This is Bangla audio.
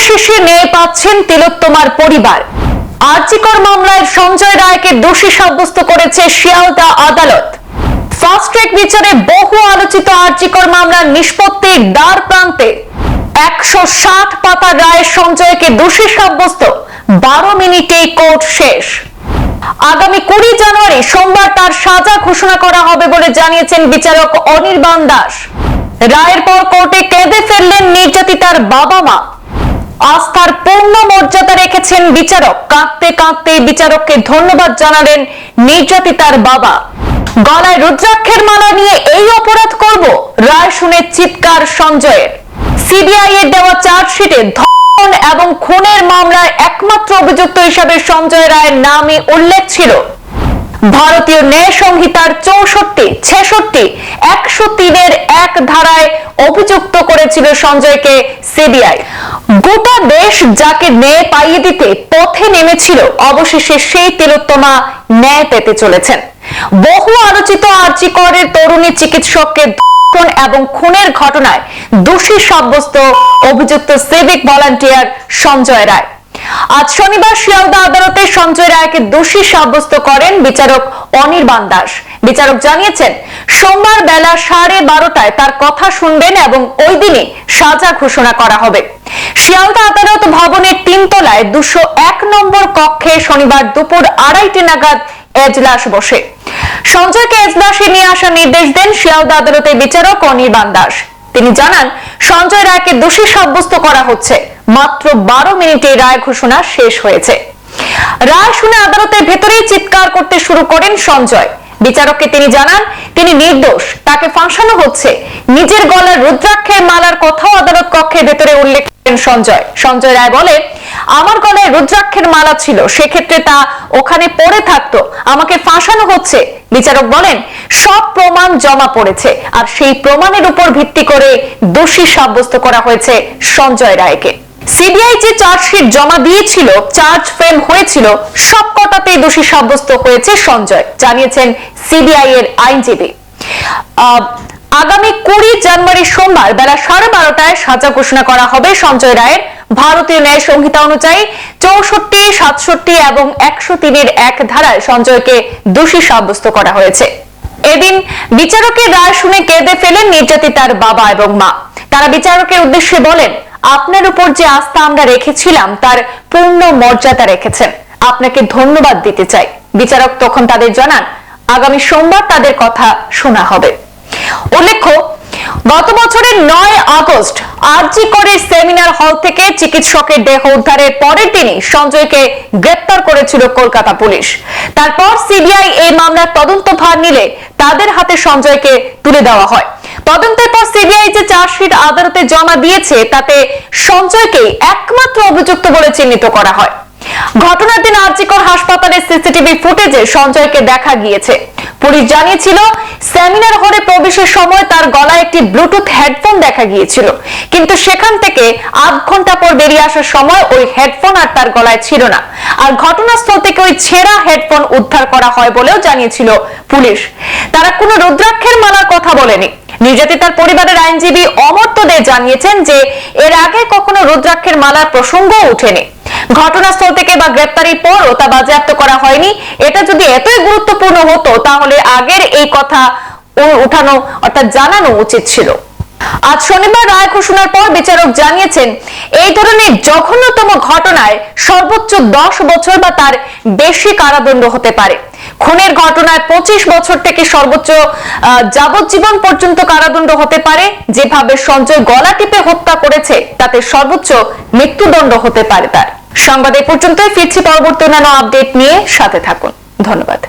অবশেষে ন্যায় পাচ্ছেন তিলোত্তমার পরিবার। আর্জিকর মামলায় সঞ্জয় রায়কে দোষী সাব্যস্ত করেছে শিয়ালদা আদালত। ফাস্ট ট্র্যাক বিচারে বহু আলোচিত আর্জিকর মামলার নিষ্পত্তির দ্বার প্রান্তে। একশো ষাট পাতার রায় সঞ্জয়কে দোষী সাব্যস্ত, বারো মিনিটেই কোর্ট শেষ। আগামী কুড়ি জানুয়ারি সোমবার তার সাজা ঘোষণা করা হবে বলে জানিয়েছেন বিচারক অনির্বাণ দাস। রায়ের পর কোর্টে কেঁদে ফেললেন নির্যাতিতার বাবা মা। আস্থার পূর্ণ মর্যাদা রেখেছেন বিচারক। কাঁদতে কাঁদতে বিচারককে ধন্যবাদ জানালেন নির্যাতিতার বাবা। গলায় রুদ্রাক্ষের মালা নিয়ে এই অপরাধ করব, রায় শুনে চিৎকার সঞ্জয়ের। সিবিআই এর দেওয়া চার্জশিটে ধর্ষণ এবং খুনের মামলায় একমাত্র অভিযুক্ত হিসাবে সঞ্জয় রায়ের নামে উল্লেখ ছিল। ভারতীয় ন্যায় সংহিতার চৌষট্টি, ছেষট্টি, একশো তিনের এক ধারায় অভিযুক্ত করেছিল সঞ্জয়কে সিবিআই। গোটা দেশ যাকে ন্যায় পাইয়ে দিতে পথে নেমেছিল, অবশেষে সেই তিলোত্তমা ন্যায় পেতে চলেছেন। বহু আলোচিত আর্জিকরের তরুণী চিকিৎসককে এবং খুনের ঘটনায় দোষী সাব্যস্ত অভিযুক্ত সিভিক ভলান্টিয়ার সঞ্জয় রায়। আজ শনিবার শিয়ালদা আদালতে সঞ্জয় রায়কে দোষী সাব্যস্ত করেন বিচারক অনির্বাণ দাস। বিচারক জানিয়েছেন, সোমবার বেলা সাড়ে বারোটায় তার কথা শুনবেন এবং ওই দিনই সাজা ঘোষণা করা হবে। শিয়ালদা আদালত ভবনের তিনতলায় দুশো এক নম্বর কক্ষে শনিবার দুপুর আড়াইটে নাগাদ এজলাস বসে। সঞ্জয়কে এজলাসে নিয়ে আসার নির্দেশ দেন শিয়ালদা আদালতের বিচারক অনির্বাণ দাস। তিনি জানান, সঞ্জয় রায়কে দোষী সাব্যস্ত করা হচ্ছে। মাত্র বারো মিনিটে রায় ঘোষণা শেষ হয়েছে। রায় শুনে আদালতের ভেতরেই চিৎকার করতে শুরু করেন সঞ্জয়। বিচারককে তিনি জানান, তিনি নির্দোষ। তাকে ফাঁসানো হচ্ছে। নিজের গলার রুদ্রাক্ষের মালার কথাও আদালত কক্ষের ভেতরে উল্লেখ করেন সঞ্জয়। সঞ্জয় রায় বলে আমার গলায় রুদ্রাক্ষের মালা ছিল, সেক্ষেত্রে তা ওখানে পড়ে থাকতো। আমাকে ফাঁসানো হচ্ছে। বিচারক বলেন, সব প্রমাণ জমা পড়েছে, আর সেই প্রমাণের উপর ভিত্তি করে দোষী সাব্যস্ত করা হয়েছে সঞ্জয় রায়কে। সিবিআই যে চার্জশিট জমা দিয়েছিল, চার্জ ফ্রেম হয়েছিল সব কটাতেই দোষী সাব্যস্ত হয়েছে সঞ্জয়, জানিয়েছেন সিবিআই এর আইনজীবী। আগামী কুড়ি জানুয়ারি সোমবার বেলা সাড়ে বারোটায় সাজা ঘোষণা করা হবে সঞ্জয় রায়ের। ভারতীয় ন্যায় সংহিতা অনুযায়ী চৌষট্টি, সাতষট্টি এবং একশো তিনের এক ধারায় সঞ্জয়কে দোষী সাব্যস্ত করা হয়েছে। এদিন বিচারকের রায় শুনে কেঁদে ফেলেন নির্যাতিতার বাবা এবং মা। তারা বিচারকের উদ্দেশ্যে বলেন আপনার উপর যে আস্থা আমরা রেখেছিলাম, তার পূর্ণ মর্যাদা রেখেছেন। আপনাকে ধন্যবাদ দিতে চাই। বিচারক তখন তাদের জানান, আগামী সোমবার তাদের কথা শোনা হবে। উল্লেখ্য, গত বছরের নয় আগস্ট আরজি করে সেমিনার হল থেকে চিকিৎসকের দেহ উদ্ধারের পরের দিনই সঞ্জয়কে গ্রেপ্তার করেছিল কলকাতা পুলিশ। তারপর সিবিআই এই মামলার তদন্ত ভার নিলে তাদের হাতে সঞ্জয়কে তুলে দেওয়া হয়। তদন্তের পর সিবিআই যে চার্জশিট আদালতে জমা দিয়েছে, তাতে সঞ্জয়কে একমাত্র অভিযুক্ত বলে চিহ্নিত করা হয়। ঘটনার দিন আরজিকর হাসপাতালের সিসিটিভি ফুটেজে সঞ্জয়কে দেখা গিয়েছে। পুলিশ জানিয়েছিল, সেমিনার হলে প্রবেশের সময় তার গলায় একটি ব্লুটুথ হেডফোন দেখা গিয়েছিল। কিন্তু সেখান থেকে আধ ঘণ্টা পর বেরিয়ে আসার সময় ওই হেডফোন আর তার গলায় ছিল না। আর ঘটনাস্থল থেকে ওই ছেঁড়া হেডফোন উদ্ধার করা হয় বলেও জানিয়েছিল পুলিশ। তারা কোনো রুদ্রাক্ষের মালার কথা বলেনি। নির্যাতিতার পরিবারের আইনজীবী অমর্ত্য দে জানিয়েছেন যে এর আগে কখনো রুদ্রাক্ষের মালার প্রসঙ্গ ওঠেনি। ঘটনাস্থল থেকে বা গ্রেপ্তারির পরও তা বাজেয়াপ্ত করা হয়নি। এটা যদি এতই গুরুত্বপূর্ণ হতো, তাহলে আগের এই কথা উঠানো অর্থাৎ জানানো উচিত ছিল। আজ শনিবার রায় ঘোষণার পর বিচারক জানিয়েছেন, এই ধরনের জঘন্যতম ঘটনায় সর্বোচ্চ দশ বছর বা তার বেশি কারাদণ্ড হতে পারে। খুনের ঘটনায় পঁচিশ বছর থেকে সর্বোচ্চ যাবজ্জীবন পর্যন্ত কারাদণ্ড হতে পারে। যেভাবে সঞ্জয় গলা টিপে হত্যা করেছে, তাতে সর্বোচ্চ মৃত্যুদণ্ড হতে পারে তার। সংবাদ এ পর্যন্তই, ফিরছি পরবর্তী অন্যান্য আপডেট নিয়ে সাথে থাকুন। ধন্যবাদ।